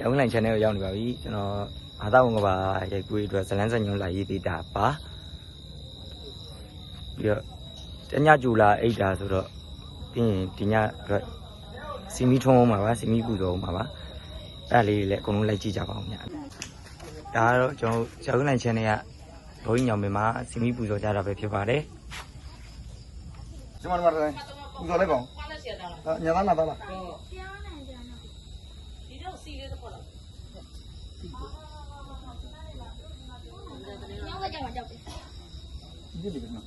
ဆရာဦးလိုင် channel ကိုရောက်နေပါပြီကျွန်တော်ဘာသာဝင်ကပါရိုက်ကူးရေးအတွက်ဇလန်းစံညွှန်းလာရေးသေးတာပါပြီးတော့တညကျူလာအိတ်တာဆိုတော့ပြီးရင်ဒီညအတွက်စီမီထုံးအောင်ပါပါစီမီပူဇော်အောင်ပါပါအဲ့ဒါလေးတွေလည်းအကုန်လုံးလိုက်ကြည့်ကြပါဦးညဒါကတော့ကျွန်တော်ဆရာဦးလိုင် channel ကဘိုးကြီးညောင်မင်းမှာစီမီပူဇော်ကြတာပဲဖြစ်ပါတယ်ဒီမှာဒီမှာတိုင်းဦးစော်လိုက်ပါဦးဟာညာသားနာသားလား ဒီဒီကနော်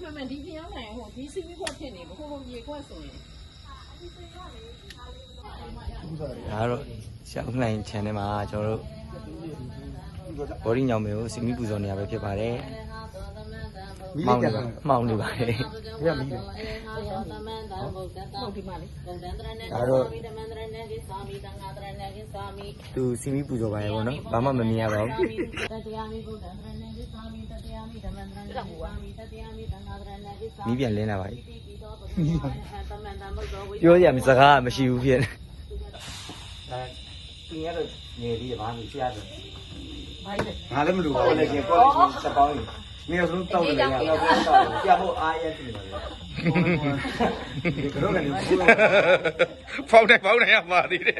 မှန်မှန်ဒီပြောင်းနိုင်ဟိုဒီစီမီခွက်ဖြစ်နေဘို့ဘို့ရေခွက်ဆိုရင်ဦးစော်ရဒါကတော့ဆရာဦးလိုင် channel မှာကျွန်တော်တို့ဦးစော်ကြဘော်ဒီညောင်မင်းကိုစီမီပူဇော်နေရပဲဖြစ်ပါတယ် မီးမောလေးင်းကြနေက်ပါတာမောင်းနေပါတယ်ဘယ်မီးလဲဟုတ်ဒီမှာလေဒါတော့သူစီမီပူဇော်ပါရဲ့ပေါ့နော်ဘာမှမမြင်ရပါဘူးမီးပြန်လင်းလာပါပြီပြောရမယ့်စကားကမရှိဘူးဖြစ်နေအဲပြင်ရတော့ငယ်လေးဘာမှဆရာတော့ငါလည်းမလူပါကိုဘူးလည်းကျကိုလည်းစပောင်းကြီး နေရာဆုံးတောက်တယ်ရတော့တော့ပြဖို့အားရဖြစ်နေပါလေဒီကတော့လည်းဘူးဖောက်တယ်ဖောက်တယ်ရပါသေးတယ်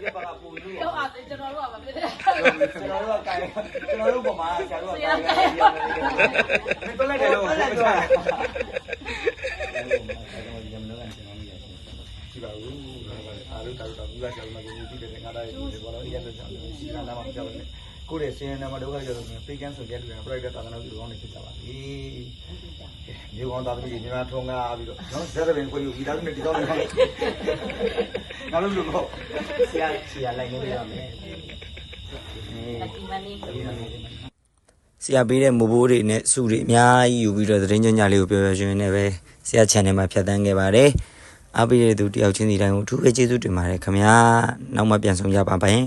ဒီဘာကပူလို့တော့အဲ့ကျွန်တော်တို့ကမဖြစ်တဲ့ကျွန်တော်တို့ကကိုင်ကျွန်တော်တို့ပုံမှာဆရာတို့ကကိုင်ရတယ်ပြလိုက်တယ်လို့ပြလိုက်တော့ရှိပါဘူးအားလုံးတောက်တောက်ဦးစားချောင်းမှာကိုကြည့်တယ်ငါသားရေးဒီဘောလုံးရက်လက်ချောင်းရှိတာနားမကြောက်နဲ့ ကိုယ့်ရဲ့စင်းနာမဒုက္ခကြောင့်ပိတ်ကန်းဆိုကြတယ်ပရိုက်တာသာသနာ့ပြုကောင်းနေဖြစ်ကြပါပြီမြေကောင်းသားသမီးမြန်မာထုံကားပြီးတော့နော်ဇက်ရပင်ကိုယူဒီသားနဲ့ဒီကောင်းနေပါငါတို့လူတော့ဆရာဆရာလိုက်နေရမယ်ဒီမနီဆရာပေးတဲ့မဘိုးတွေနဲ့စုတွေအများကြီးယူပြီးတော့သတင်းကြညာလေးကိုပြောပြောရွှင်ရွှင်နဲ့ပဲဆရာ channel မှာဖြတ်တန်းခဲ့ပါတယ်အားပေးတဲ့သူတယောက်ချင်းစီတိုင်းကိုအထူးပဲကျေးဇူးတင်ပါတယ်ခင်ဗျာနောက်မှပြန်ဆောင်ကြပါပါရင်